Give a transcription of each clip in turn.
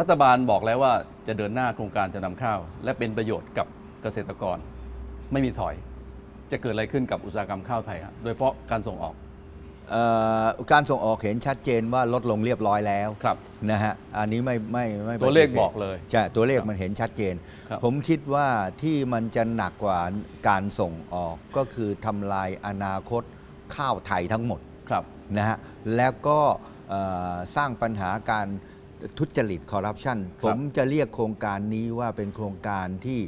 รัฐบาลบอกแล้วว่าจะเดินหน้าโครงการจะนำข้าว และเป็นประโยชน์กับเกษตรกร ไม่มีถอย จะเกิดอะไรขึ้นกับอุตสาหกรรมข้าวไทยครับโดยเฉพาะการส่งออกเอ่อการส่งออกเห็นชัดเจนว่าลดลงเรียบร้อยแล้วครับนะฮะอันนี้ไม่ไม่ไม่ปฏิสธตัวเลขบอกเลยใช่ตัวเลขครับมันเห็นชัดเจนครับผมคิดว่าที่มันจะหนักกว่าการส่งออกก็คือทำลายอนาคตข้าวไทยทั้งหมดครับนะฮะแล้วก็เอ่อสร้างปัญหาการ ทุจริตคอร์รัปชันผมจะเรียกโครงการนี้ว่าเป็นโครงการที่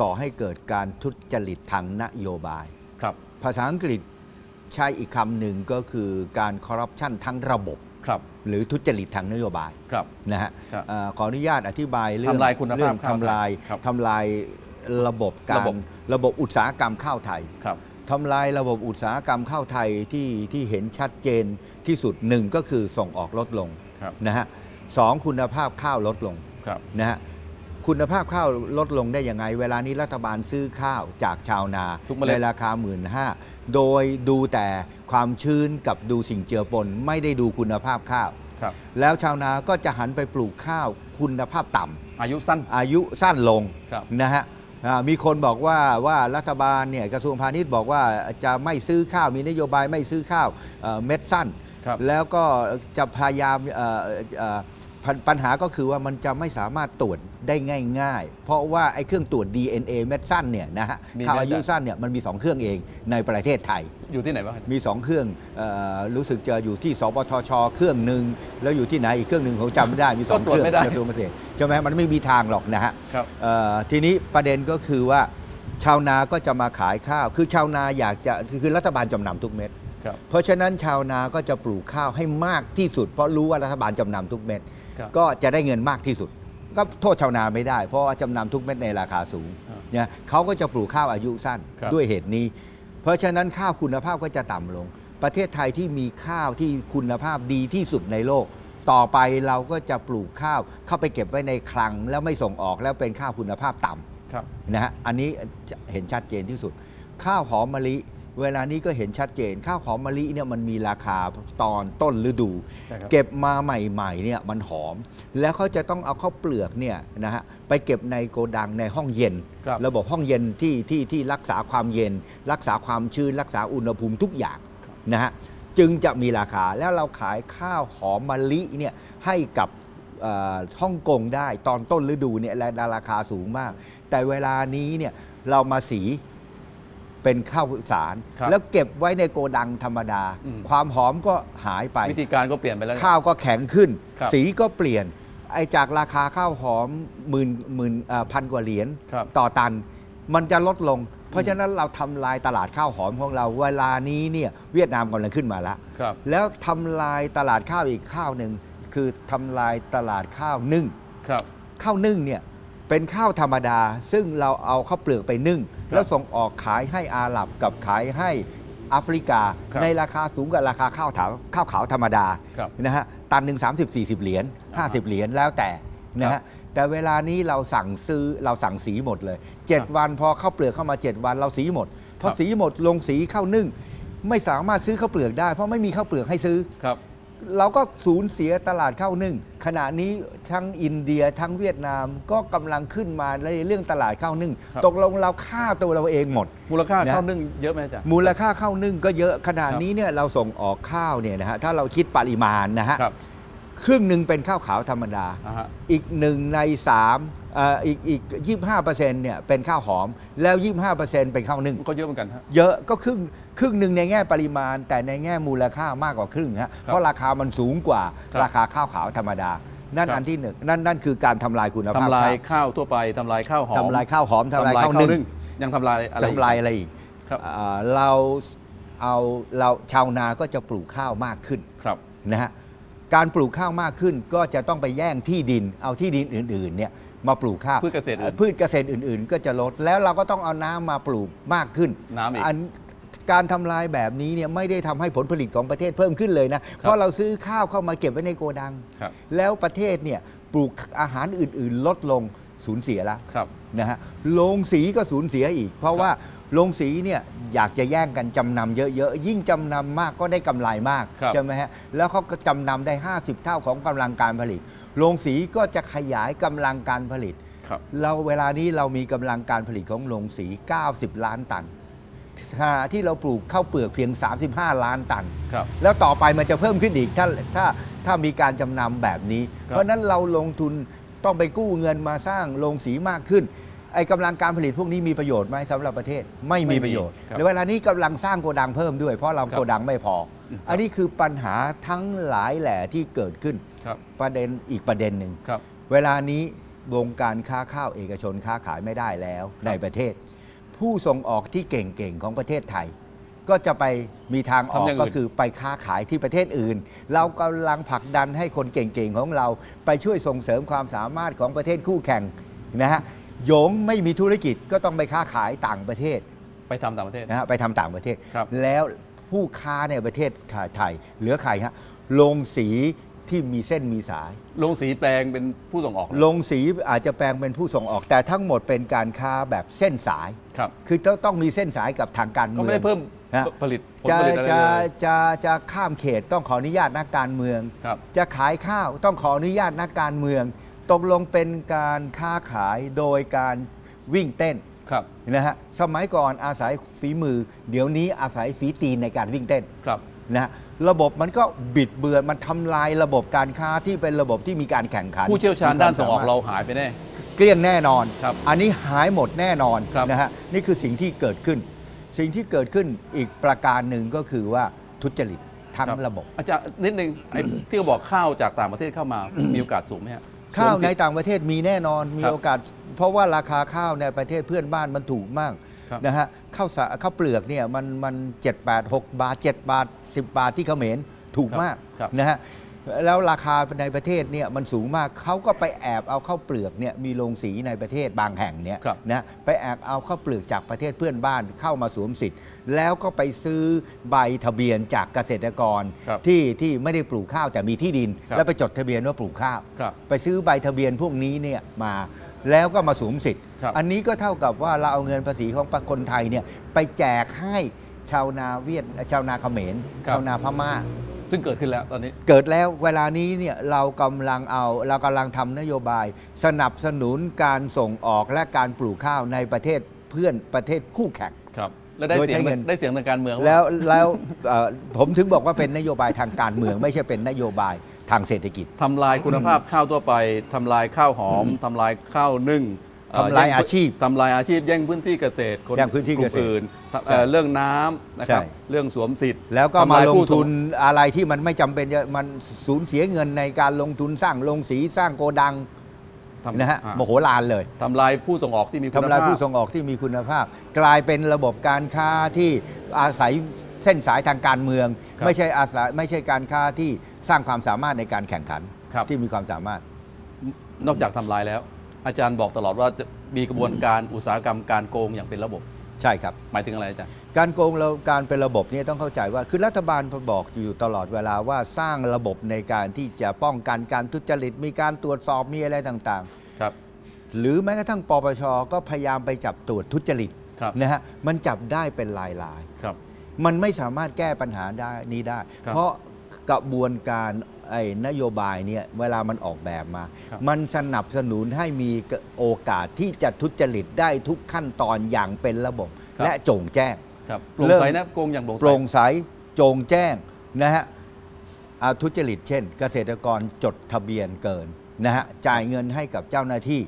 ก่อให้เกิดการทุจริตทางนโยบายครับ ภาษาอังกฤษใช้อีกคำหนึ่งก็คือการคอร์รัปชันทั้งระบบครับหรือทุจริตทางนโยบายครับนะฮะครับเอ่อขออนุญาตอธิบายเรื่องทำลายคุณภาพเรื่องข้าวไทยทำลายครับทำลายระบบการระบบระบบอุตสาหกรรมข้าวไทยครับทำลายระบบอุตสาหกรรมข้าวไทยที่ที่เห็นชัดเจนที่สุดหนึ่งก็คือส่งออกลดลงครับนะฮะ สองคุณภาพข้าวลดลงครับนะฮะคุณภาพข้าวลดลงได้ยังไง เวลานี้รัฐบาลซื้อข้าวจากชาวนาทุกเมล็ดในราคาหมื่นห้าโดยดูแต่ความชื้นกับดูสิ่งเจือปน ไม่ได้ดูคุณภาพข้าวครับแล้วชาวนาก็จะหันไปปลูกข้าวคุณภาพต่ำอายุสั้นอายุสั้นลงครับนะฮะอ่ามีคนบอกว่าว่ารัฐบาลเนี่ยกระทรวงพาณิชย์บอกว่าจะไม่ซื้อข้าวมีนโยบายไม่ซื้อข้าวเอ่อเม็ดสั้นครับแล้วก็จะพยายามเอ่อเอ่อ ปัญปัญหาก็คือว่ามันจะไม่สามารถตรวจได้ง่าย ๆ เพราะว่าไอ้เครื่องตรวจ DNA เม็ดสั้นเนี่ยนะฮะมีข้าวไหมอายุอาจารย์สั้นเนี่ยมันมี 2 เครื่องเองในประเทศไทย อยู่ที่ไหนบ้างครับ มี 2 เครื่องเออรู้สึกจะอยู่ที่สปทช เครื่องหนึ่งแล้วอยู่ที่ไหนอีกเครื่องหนึ่งผมจำไม่ได้มีสองก็ตรวเคจรื่องไม่ได้ กระทรวงเกษตรใช่ไหมมันไม่มีทางหรอกนะฮะ ครับ เอ่อทีนี้ประเด็นก็คือว่าชาวนาก็จะมาขายข้าว คือชาวนาอยากจะคือรัฐบาลจำนำทุกเม็ด ครับ เพราะฉะนั้นชาวนาก็จะปลูกข้าวให้มากที่สุด เพราะรู้ว่ารัฐบาลจำนำทุกเม็ดครับ ก็จะได้เงินมากที่สุด ก็โทษชาวนาไม่ได้ เพราะว่าจำนำทุกเม็ดในราคาสูงครับเนี่ยเขาก็จะปลูกข้าวอายุสั้นครับด้วยเหตุนี้ เพราะฉะนั้นข้าวคุณภาพก็จะต่ำลง ประเทศไทยที่มีข้าวที่คุณภาพดีที่สุดในโลก ต่อไปเราก็จะปลูกข้าวเข้าไปเก็บไว้ในคลัง แล้วไม่ส่งออกแล้วเป็นข้าวคุณภาพต่ำครับนะฮะอันนี้จะเห็นชัดเจนที่สุด ข้าวหอมมะลิ เวลานี้ก็เห็นชัดเจน ข้าวหอมมะลิเนี่ยมันมีราคาตอนต้นฤดูใช่ครับเก็บมาใหม่ๆเนี่ยมันหอม แล้วเขาจะต้องเอาข้าวเปลือกเนี่ยนะฮะไปเก็บในโกดังในห้องเย็นครับระบบห้องเย็นที่ที่ที่รักษาความเย็น รักษาความชื้นรักษาอุณหภูมิทุกอย่างนะฮะจึงจะมีราคาแล้วเราขายข้าวหอมมะลิเนี่ยให้กับเอ่อฮ่องกงได้ตอนต้นฤดูเนี่ยและราคาสูงมาก แต่เวลานี้เนี่ยเรามาสี เป็นข้าวสาร ครับแล้วเก็บไว้ในโกดังธรรมดา อืม ความหอมก็หายไป วิธีการก็เปลี่ยนไปแล้ว ข้าวก็แข็งขึ้น ครับสีก็เปลี่ยน ไอ้จากราคาข้าวหอมหมื่นหมื่นเอ่อพันกว่าเหรียญครับต่อตัน มันจะลดลง เพราะฉะนั้นเราทำลายตลาดข้าวหอมของเรา เวลานี้เนี่ยเวียดนามกำลังขึ้นมาแล้วครับ แล้วทำลายตลาดข้าวอีกข้าวหนึ่งคือทำลายตลาดข้าวนึ่ง ครับ ข้าวนึ่งเนี่ยเป็นข้าวธรรมดาซึ่งเราเอาข้าวเปลือกไปนึ่งครับ แล้วส่งออกขายให้อาหรับกับขายให้แอฟริกาครับในราคาสูงกว่าราคาข้าวขาวข้าวขาวธรรมดาครับนะฮะตันหนึ่ง30 40เหรียญอ่า50เหรียญแล้วแต่นะครัฮะบแต่เวลานี้เราสั่งซื้อเราสั่งสีหมดเลยครับ7วันพอข้าวเปลือกเข้ามา 7 วันเราสีหมดพอครับสีหมดลงสีข้าวนึ่ง ไม่สามารถซื้อข้าวเปลือกได้ เพราะไม่มีข้าวเปลือกให้ซื้อครับ เราก็สูญเสียตลาดข้าวนึ่ง ขณะนี้ทั้งอินเดียทั้งเวียดนามก็กำลังขึ้นมาในเรื่องตลาดข้าวนึ่งครับตกลงเราฆ่าตัวเราเองหมด มูลค่านะข้าวนึ่งเยอะไหมอาจารย์มูลค่าข้าวนึ่งก็เยอะขนาดครับนี้เนี่ยเราส่งออกข้าวเนี่ยนะฮะถ้าเราคิดปริมาณนะฮะ ครับครึ่งหนึ่งเป็นข้าวขาวธรรมดาอ่าฮะอีกหนึ่งในสามเอ่ออีกอีกยี่ห้าเปอร์เซ็นต์เนี่ยเป็นข้าวหอม แล้วยี่ห้าเปอร์เซ็นต์เป็นข้าวนึ่งก็เยอะเหมือนกันฮะเยอะก็ครึ่งครึ่งหนึ่งในแง่ปริมาณ แต่ในแง่มูลค่ามากกว่าครึ่งฮะเพราะราคามันสูงกว่าครับราคาข้าวขาวธรรมดานั่นครับอันที่หนึ่งนั่นนั่นคือการทำลายคุณภาพทำลายข้าวข้าวทั่วไปทำลายข้าวหอมทำลายข้าวหอมทำลายข้าวนึ่งยังทำลายอะไรอีกทำลายอะไรอีกครับอ่าเราเอาเราชาวนาก็จะปลูกข้าวมากขึ้นครับนะฮะ การปลูกข้าวมากขึ้นก็จะต้องไปแย่งที่ดิน เอาที่ดินอื่นๆเนี่ยมาปลูกข้าวพืชเกษตรอื่นพืชเกษตรอื่น ๆ ก็จะลดแล้วเราก็ต้องเอาน้ำมาปลูกมากขึ้นน้ำอีกนการทำลายแบบนี้เนี่ยไม่ได้ทำให้ผลผลิตของประเทศเพิ่มขึ้นเลยนะเพราะเราซื้อข้าวเข้ามาเก็บไว้ในโกดังครับแล้วประเทศเนี่ยปลูกอาหารอื่น ๆ ลดลงสูญเสียแล้วครับนะฮะโรงสีก็สูญเสียอีก เพราะว่า โรงสีเนี่ยอยากจะแย่งกันจำนำเยอะๆ ยิ่งจำนำมากก็ได้กำไรมากครับใช่ไหมฮะแล้วเขาก็จำนำได้ 50 เท่าของกำลังการผลิตโรงสีก็จะขยายกำลังการผลิตครับเราเวลานี้เรามีกำลังการผลิตของโรงสี 90 ล้านตันขณะที่เราปลูกข้าวเปลือกเพียง 35 ล้านตันครับแล้วต่อไปมันจะเพิ่มขึ้นอีกถ้าถ้าถ้ามีการจำนำแบบนี้ครับเพราะฉะนั้นเราลงทุนต้องไปกู้เงินมาสร้างโรงสีมากขึ้น ไอ้กำลังการผลิตพวกนี้มีประโยชน์ไหมสำหรับประเทศไม่มีประโยชน์ครับในเวลานี้กำลังสร้างโกดังเพิ่มด้วย เพราะเราครับโกดังไม่พออืมครับอันนี้คือปัญหาทั้งหลายแหล่ที่เกิดขึ้นครับประเด็นอีกประเด็นหนึ่งครับเวลานี้วงการค้าข้าวเอกชนค้าขายไม่ได้แล้วในประเทศ ผู้ส่งออกที่เก่งๆของประเทศไทย ก็จะไปมีทางออกทำอย่างอื่นก็คือไปค้าขายที่ประเทศอื่น เรากำลังผลักดันให้คนเก่งๆของเรา ไปช่วยส่งเสริมความสามารถของประเทศคู่แข่งนะฮะ โยงไม่มีธุรกิจก็ต้องไปค้าขายต่างประเทศไปทำต่างประเทศ นะฮะไปทำต่างประเทศ ครับ แล้วผู้ค้าในประเทศไทยเหลือใครฮะโรงสีที่มีเส้นมีสาย ลงสีแปลงเป็นผู้ส่งออกเลยลงสีอาจจะแปลงเป็นผู้ส่งออก แต่ทั้งหมดเป็นการค้าแบบเส้นสาย ครับ คือต้องต้องมีเส้นสายกับทางการก็เมืไม่องได้เพิ่มนะผลิตผลจะผลิตอะไรจะเลย จะจะข้ามเขตต้องขออนุญาตนักการเมือง ครับ จะขายข้าวต้องขออนุญาตนักการเมือง ตกลงเป็นการค้าขายโดยการวิ่งเต้นครับนะฮะสมัยก่อนอาศัยฝีมือ เดี๋ยวนี้อาศัยฝีตีนในการวิ่งเต้นครับนะฮะระบบมันก็บิดเบือนมันทำลายระบบการค้าที่เป็นระบบที่มีการแข่งขัน ผู้เชี่ยวชาญด้านส่งออกมีควมมเราถหายไปแน่เกลี้ยงแน่นอนครับอันนี้หายหมดแน่นอนครับนะฮะนี่คือสิ่งที่เกิดขึ้น สิ่งที่เกิดขึ้นอีกประการหนึ่งก็คือว่าทุจริตทั้งครับระบบ อาจารย์นิดนึงไอ้ที่เขาบอกข้าวจากต่างประเทศเข้ามามีโอกาสสูงไหมฮะ ข้าวสมในสิทธิ์ต่างประเทศมีแน่นอนมีครับโอกาส เพราะว่าราคาข้าวในประเทศเพื่อนบ้านมันถูกมากครับนะฮะข้าวสาข้าวเปลือกเนี่ยมันมันเจ็ดบาทหกบาทเจ็ดบาทสิบบาทที่เขมรถูกมากครับนะฮะ แล้วราคาในประเทศเนี่ยมันสูงมากเขาก็ไปแอบเอาข้าวเปลือกเนี่ยมีโรงสีในประเทศบางแห่งเนี่ยครับนะไปแอบเอาข้าวเปลือกจากประเทศเพื่อนบ้านเข้ามาสวมสิทธิ์ แล้วก็ไปซื้อใบทะเบียนจากเกษตรกรครับที่ที่ไม่ได้ปลูกข้าวแต่มีที่ดินครับแล้วไปจดทะเบียนว่าปลูกข้าวครับไปซื้อใบทะเบียนพวกนี้เนี่ยมาแล้วก็มาสวมสิทธิ์ครับอันนี้ก็เท่ากับว่าเราเอาเงินภาษีของคนไทยเนี่ยไปแจกให้ชาวนาเวียดชาวนาเขมรชาวนาพม่า ซึ่งเกิดขึ้นแล้วตอนนี้ เกิดแล้วเวลานี้เนี่ยเรากำลังเอาเรากำลังทำนโยบาย สนับสนุนการส่งออกและการปลูกข้าวในประเทศเพื่อนประเทศคู่แข่ง ครับแล้วได้โดยเสียงใช้เงิน ได้เสียงทางการเมืองาแล้วแล้วเอ่อผมถึงบอกว่าเป็นนโยบายทางการเมือง ไม่ใช่เป็นนโยบายทางเศรษฐกิจ ทำลายคุณภาพข้าวทั่วไปทำลายข้าวหอมทำลายข้าวนึ่งเอ่อ ทำลายแงอาชีพทำลายอาชีพแย่งพื้นที่เกษตรคนแย่งพื้นที่เกษตรลุ่มอื่นทำใช่เอ่อเรื่องน้ำนะครับใช่เรื่องสวมสิทธิ์ แล้วก็ทำมาลายลผู้งส่ทุนอะไรที่มันไม่จำเป็นจะมันสูญเสียเงินในการลงทุนสร้างโรงสีสร้างโกดังทำนะฮะอ่าโมโหลานเลยทำลายผู้ส่งออกที่มีคุณทำลายภาพผู้ส่งออกที่มีคุณภาพ กลายเป็นระบบการค้าที่อาศัยเส้นสายทางการเมืองครับไม่ใช่อาศัยไม่ใช่การค้าที่สร้างความสามารถในการแข่งขันครับที่มีความสามารถ นอกจากทำลายแล้ว อาจารย์บอกตลอดว่าจะมีกระบวนการอุตสาหกรรมการโกงอย่างเป็นระบบ ใช่ครับ หมายถึงอะไรอาจารย์ การโกงเราการเป็นระบบเนี่ยต้องเข้าใจว่าคือรัฐบาลบอกอยู่ตลอดเวลาว่าสร้างระบบในการที่จะป้องกันการทุจริตมีการตรวจสอบมีอะไรต่างครับๆหรือแม้กระทั่งปปชก็พยายามไปจับตรวจทุจริตครับนะฮะมันจับได้เป็นลายลายๆครับ มันไม่สามารถแก้ปัญหาได้นี้ได้ ครับ เพราะกระบวนการ ไอ้นโยบายเนี่ยเวลามันออกแบบมาครับมันสนับสนุนให้มีโอกาสที่จะทุจริตได้ทุกขั้นตอนอย่างเป็นระบบ และโจงแจ้งครับโปร่งเริ่มใสนะโกงอย่างโปร่งโปร่งใสใสโจงแจ้งนะฮะอ่าทุจริตเช่น เกษตรกรจดทะเบียนเกินนะฮะจ่ายเงินให้กับเจ้าหน้าที่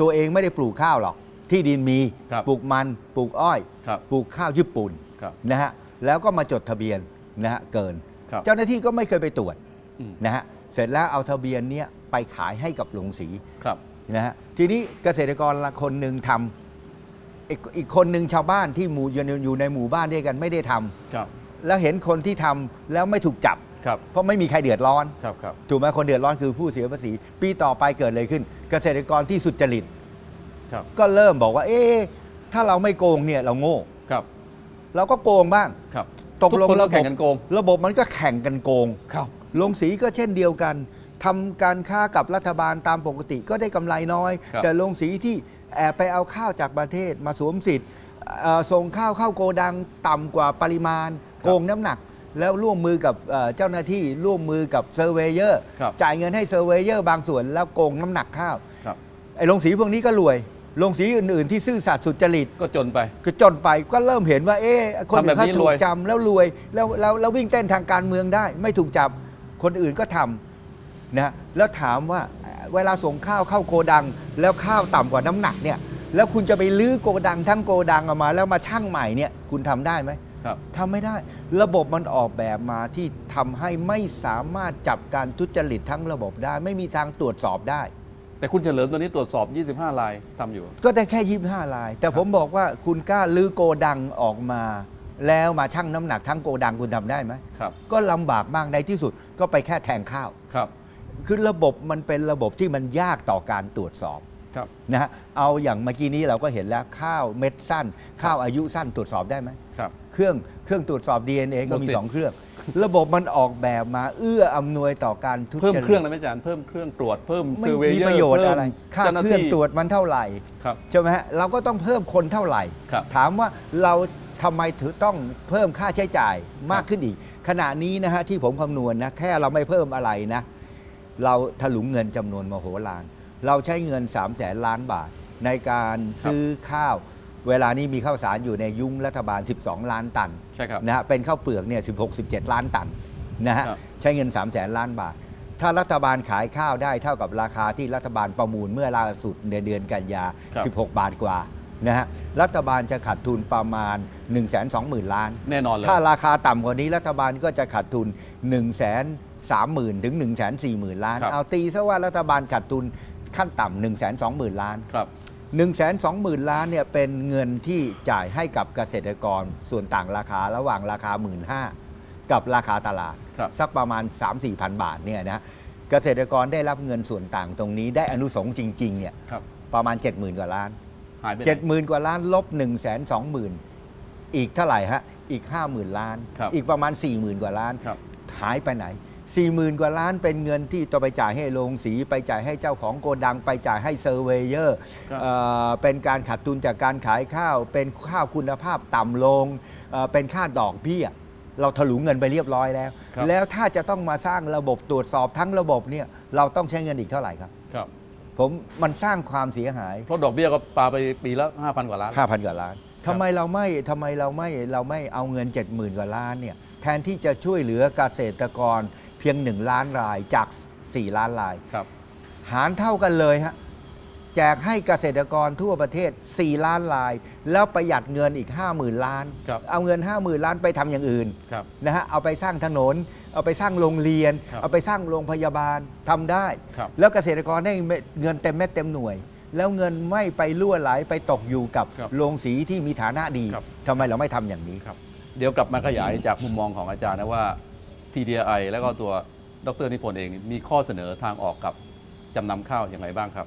ตัวเองไม่ได้ปลูกข้าวหรอก ที่ดินมีครับปลูกมันปลูกอ้อยครับปลูกข้าวญี่ปุ่นครับนะฮะแล้วก็มาจดทะเบียนนะฮะเกินครับเจ้าหน้าที่ก็ไม่เคยไปตรวจอืม นะฮะเสร็จแล้วเอาทะเบียนเนี้ยไปขายให้กับโรงสีครับนะฮะทีนี้เกษตรกรละคนหนึ่งทำอีกอีกคนหนึ่งชาวบ้านที่หมู่อยู่ในอยู่ในหมู่บ้านด้วยกันไม่ได้ทำครับแล้วเห็นคนที่ทำแล้วไม่ถูกจับครับเพราะไม่มีใครเดือดร้อนครับครับถูกไหมคนเดือดร้อนคือผู้เสียภาษี ปีต่อไปเกิดอะไรขึ้น เกษตรกรที่สุจริตครับก็เริ่มบอกว่า เอ๊ะถ้าเราไม่โกงเนี่ยเราโง่ครับเราก็โกงบ้างครับตกลงทุคนระแข่บบงกันโกงระบบมันก็แข่งกันโกงครับ ลงสีก็เช่นเดียวกันทำการค้ากับรัฐบาลตามปกติก็ได้กำไรน้อยครับแต่โรงสีที่แอบไปเอาข้าวจากประเทศมาสวมสิทธิ์เอ่อส่งข้าวเข้าโกดังต่ำกว่าปริมาณโกงน้ำหนัก แล้วร่วมมือกับเอ่อเจ้าหน้าที่ร่วมมือกับเซอร์เวเยอร์ครับจ่ายเงินให้เซอร์เวเยอร์บางส่วนแล้วโกงน้ำหนักข้าวครับไอ้โรงสีพวกนี้ก็รวยโรงสีอื่น ๆ ที่ซื่อสัตย์สุจริตก็จนไปก็จนไปก็เริ่มเห็นว่า เอ๊ะคนอื่นทำแบบเขานี้ถูรกวยจำแล้วรวยแล้วแล้วแล้ววิ่งเต้นทางการเมืองได้ ไม่ถูกจับ คนอื่นก็ทำนะแล้วถามว่าเอ่อเวลาส่งข้าวเข้าโกดัง แล้วข้าวต่ำกว่าน้ำหนักเนี่ยแล้วคุณจะไปลื้อโกดังทั้งโกดังออกมา แล้วมาชั่งใหม่เนี่ยคุณทำได้ไหมครับทำไม่ได้ ระบบมันออกแบบมาที่ทำให้ไม่สามารถจับการทุจริตทั้งระบบได้ ไม่มีทางตรวจสอบได้ แต่คุณเฉลิมตอนนี้ตรวจสอบ 25 ลายทำอยู่ ก็ได้แค่ 25 ลาย แต่ผมบอกว่าคุณกล้าลื้อโกดังออกมา แล้วมาชั่งน้ำหนักทั้งโกดังคุณทำได้ไหมครับ ก็ลำบากมากในที่สุดก็ไปแค่แทงข้าวครับ คือระบบมันเป็นระบบที่มันยากต่อการตรวจสอบครับนะฮะเอาอย่างเมื่อกี้นี้เราก็เห็นแล้วข้าวเม็ดสั้น ข้าวอายุสั้นตรวจสอบได้ไหมครับ เครื่องเครื่องตรวจสอบ DNA ก็มีหมดสิทธิ์สองเครื่อง ระบบมันออกแบบมาเอื้ออำนวยต่อการทุจริตเพิ่มเครื่องเลยไหมอาจารย์เพิ่มเครื่องตรวจเพิ่มไม่เซอร์เวมีเยอร์ประโยชน์เพิ่มอะไรค่าเจ้าหน้าเครื่องที่ตรวจมันเท่าไหร่ครับ ใช่ไหมฮะเราก็ต้องเพิ่มคนเท่าไหร่ ครับถามว่าเราทำไมถือต้องเพิ่มค่าใช้จ่ายมากขึ้นอีก ขณะนี้นะฮะที่ผมคำนวณนะแค่เราไม่เพิ่มอะไรนะ เราถลุงเงินจำนวนมโหฬารเราใช้เงิน3 0 0แสนล้านบาทในการซื้อข้าว เวลานี้มีข้าวสารอยู่ในยุ้งรัฐบาล 12 ล้านตันใช่ครับนะฮะเป็นข้าวเปลือกเนี่ย16 17 ล้านตันนะฮะครับใช้เงิน 3 0 0แสนล้านบาท ถ้ารัฐบาลขายข้าวได้เท่ากับราคาที่รัฐบาลประมูลเมื่อล่าสุดในเดือนกันยาครับ16 บาทกว่านะฮะรัฐบาลจะขาดทุนประมาณ 1 2 0 0 0 0 ล้าน แน่นอนเลยถ้าราคาต่ำกว่านี้รัฐบาลก็จะขาดทุน 1 3 0 0 0 0ถึง 1 4 0 0 0 0 ล้านครับเอาตีซะว่ารัฐบาลขาดทุนขั้นต่ำ1 2 0 0 0 0 ล้านครับ 1 2 0 0 0 0 ล้านเนี่ยเป็นเงินที่จ่ายให้กับเกษตรกรส่วนต่างราคาระหว่างราคา 1 5ื่นกับราคาตลาดครับสักประมาณ 3-4พันบาทเนี่ยนะเกษตรกรได้รับเงินส่วนต่างตรงนี้ได้อนุสงส์จริงๆเนี่ยครับประมาณ 70,000 กว่าล้านหายไปไหน70,000กว่าล้านลบ1 2 0 0 0 0อีกเท่าไหร่ฮะอีก 50,000 ล้านครับอีกประมาณ 40,000 กว่าล้านครับหายไปไหน 40,000กว่าล้านเป็นเงินที่ต้องไปจ่ายให้โรงสีไปจ่ายให้เจ้าของโกดัง ไปจ่ายให้เซอร์เวเยอร์ครับเอ่อเป็นการขาดทุนจากการขายข้าว เป็นข้าวคุณภาพต่ำลงเอ่อเป็นค่าดอกเบี้ยเราถลุงเงินไปเรียบร้อยแล้วครับแล้วถ้าจะต้องมาสร้างระบบตรวจสอบทั้งระบบเนี่ยเราต้องใช้เงินอีกเท่าไหร่ครับครับ ผมมันสร้างความเสียหาย เพราะดอกเบี้ยก็ปาไปปีละ5,000 กว่าล้าน5,000 กว่าล้านทำไมเราไม่ทำไมเราไม่เราไม่เอาเงิน 70,000 กว่าล้านเนี่ยแทนที่จะช่วยเหลือเกษตรกรเพียง 1 ล้านรายจาก 4 ล้านราย ครับ หารเท่ากันเลยฮะแจกให้เกษตรกรทั่วประเทศ 4 ล้านราย แล้วประหยัดเงินอีก 50,000 ล้าน ครับเอาเงิน 50,000 ล้านไปทำอย่างอื่นครับ นะฮะเอาไปสร้างถนน เอาไปสร้างโรงเรียน ครับเอาไปสร้างโรงพยาบาลทำได้ ครับ แล้วเกษตรกรได้เงินเต็มเม็ดเต็มหน่วย แล้วเงินไม่ไปล่วไหลไปตกอยู่กับครับโรงสีที่มีฐานะดีครับ ทำไมเราไม่ทำอย่างนี้ครับเดี๋ยวกลับมาขยายจากมุมมองของอาจารย์นะว่า TDI แล้วก็ตัวดรนิพนธ์เองมีข้อเสนอทางออกกับจำนำข้าวอย่างไรบ้างครับ